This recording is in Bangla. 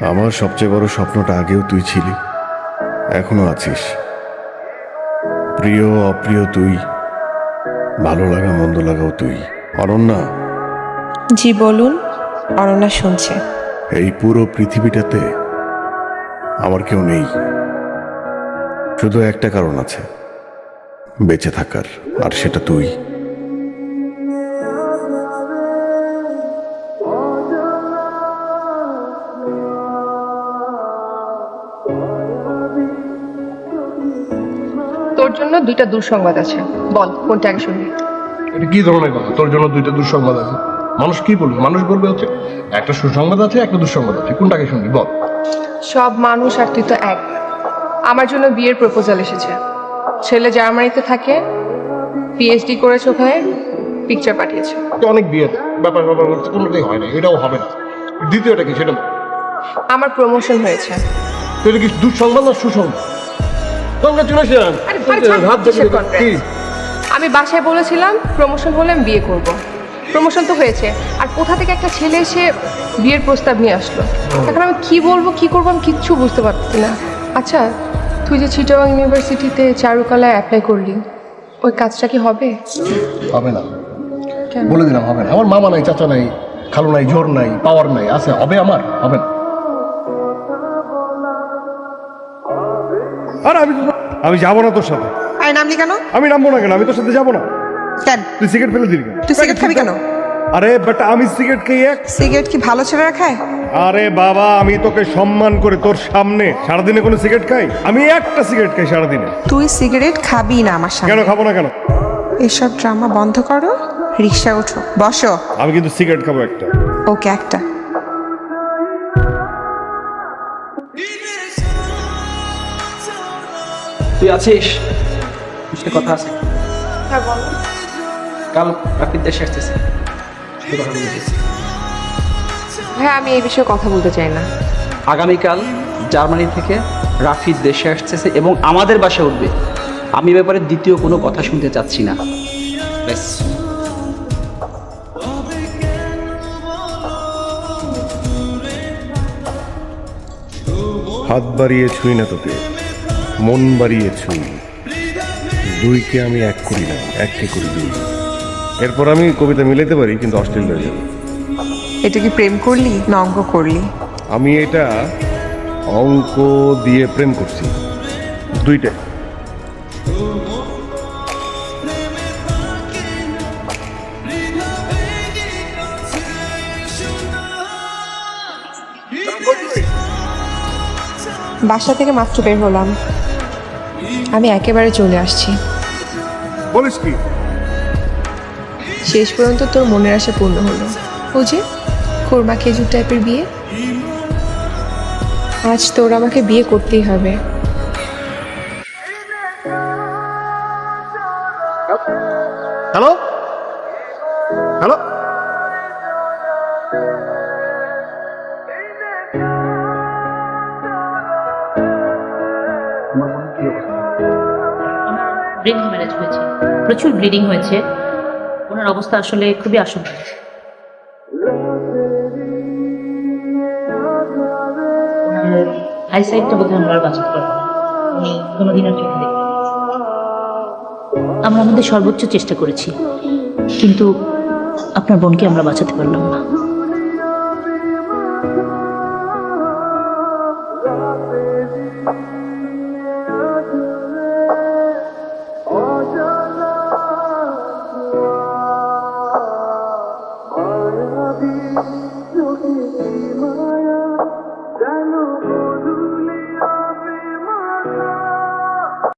আমার সবচেয়ে বড় স্বপ্নটা আগেও তুই ছিলি। এখনও আছিস। প্রিয় অপ্রিয় তুই ভালো লাগা মন্দ লাগাও তুই। অনন্যা। জি বলুন অনন্যা শুনছে। এই পুরো পৃথিবীটাতে আমার কেউ নেই। শুধু একটা কারণ আছে। বেঁচে থাকার আর সেটা তুই। তোর জন্য দুইটা দুঃসংবাদ আছে। বল কোনটা আগে শুনবি এটা কি ধরনের কথা? তোর জন্য দুইটা দুঃসংবাদ আছে। মানুষ কি বলবে? মানুষ বলবে হচ্ছে একটা সুসংবাদ আছে একটা দুঃসংবাদ আছে। কোনটাকে শুনবি? বল। সব মানুষ আর তুই তো এক। আমার জন্য বিয়ের প্রপোজাল এসেছে। ছেলে জার্মানিতে থাকে পিএইচডি করেছে ওখানে পিকচার পাঠিয়েছে। অনেক বিয়ে ব্যাপার ব্যাপার করতে কোনোটাই হয় না এটাও হবে না। দ্বিতীয়টা কি? সেটা আমার প্রমোশন হয়েছে। এটা কি দুঃসংবাদ না সুসংবাদ? কংগ্রাচুলেশন আরে, ছাড়, কিসের দেখে আমি বাসায় বলেছিলাম প্রমোশন হলে আমি বিয়ে করব। প্রমোশন তো হয়েছে। আর কোথা থেকে একটা ছেলে এসে বিয়ের প্রস্তাব নিয়ে আসলো? এখন আমি কি বলব কি করব আমি কিচ্ছু বুঝতে পারছি না। আচ্ছা তুই যে চিটাগাং ইউনিভার্সিটিতে চারুকলায় অ্যাপ্লাই করলি ওই কাজটা কি হবে? হবে না। কেন? বলে দিলাম হবে না। আমার মামা নাই চাচা নাই খালু নাই জোর নাই পাওয়ার নাই আছে হবে আমার? হবে না। আর আমি আমি যাব না তোর সাথে। আরে নামলি কেন? আমি নামবো না কেন? আমি তোর সাথে যাব না। কেন? তুই সিগারেট ফেলে দিলি কেন? তুই সিগারেট খাবি কেন? আরে বাট আমি সিগারেট খেয়ে এক সিগারেট কি ভালো ছেলেরা খায়? আরে বাবা আমি তোকে সম্মান করে তোর সামনে। সারাদিনে কোনো সিগারেট খাই? আমি একটা সিগারেট খাই সারাদিনে। তুই সিগারেট খাবি না আমার কেন খাব না কেন? এসব ড্রামা বন্ধ করো রিক্সা ওঠো। বসো। আমি কিন্তু সিগারেট খাব একটা। ওকে একটা। তুই আছিস? সে কথা আছে। হ্যাঁ কাল রাফির দেশে আসতেছে। হ্যাঁ আমি এই বিষয়ে কথা বলতে চাই না। আগামীকাল জার্মানি থেকে রাফির দেশে আসতেছে এবং আমাদের বাসায় উঠবে। আমি ব্যাপারে দ্বিতীয় কোনো কথা শুনতে চাচ্ছি না। ব্যাস। হাত বাড়িয়ে ছুঁই না তোকে। মন বাড়িয়ে ছুঁই দুইকে আমি এক করি না এককে করি দুই। এরপর আমি কবিতা মিলাইতে পারি কিন্তু অস্ট্রেলিয়া যাবে। এটা কি প্রেম করলি না অঙ্ক করলি? আমি এটা অঙ্ক দিয়ে প্রেম করছি। দুইটা বাসা থেকে মাত্র বের হলাম। আমি একেবারে চলে আসছি। বলিস কি? শেষ পর্যন্ত তোর মনের আশা পূর্ণ হলো। ও যে কোরমা খেজুর টাইপের বিয়ে? আজ তোর আমাকে বিয়ে করতেই হবে। হ্যালো? হ্যালো? ব্রেন হ্যামারেজ হয়েছে। প্রচুর ব্লিডিং হয়েছে। ওনার অবস্থা আসলে খুবই আশঙ্কা। আইসাইটটা বোধহয় আমরা বাঁচাতে পারব কোনোদিন আর চোখে আমরা আমাদের সর্বোচ্চ চেষ্টা করেছি। কিন্তু আপনার বোনকে আমরা বাঁচাতে পারলাম না। Look at be.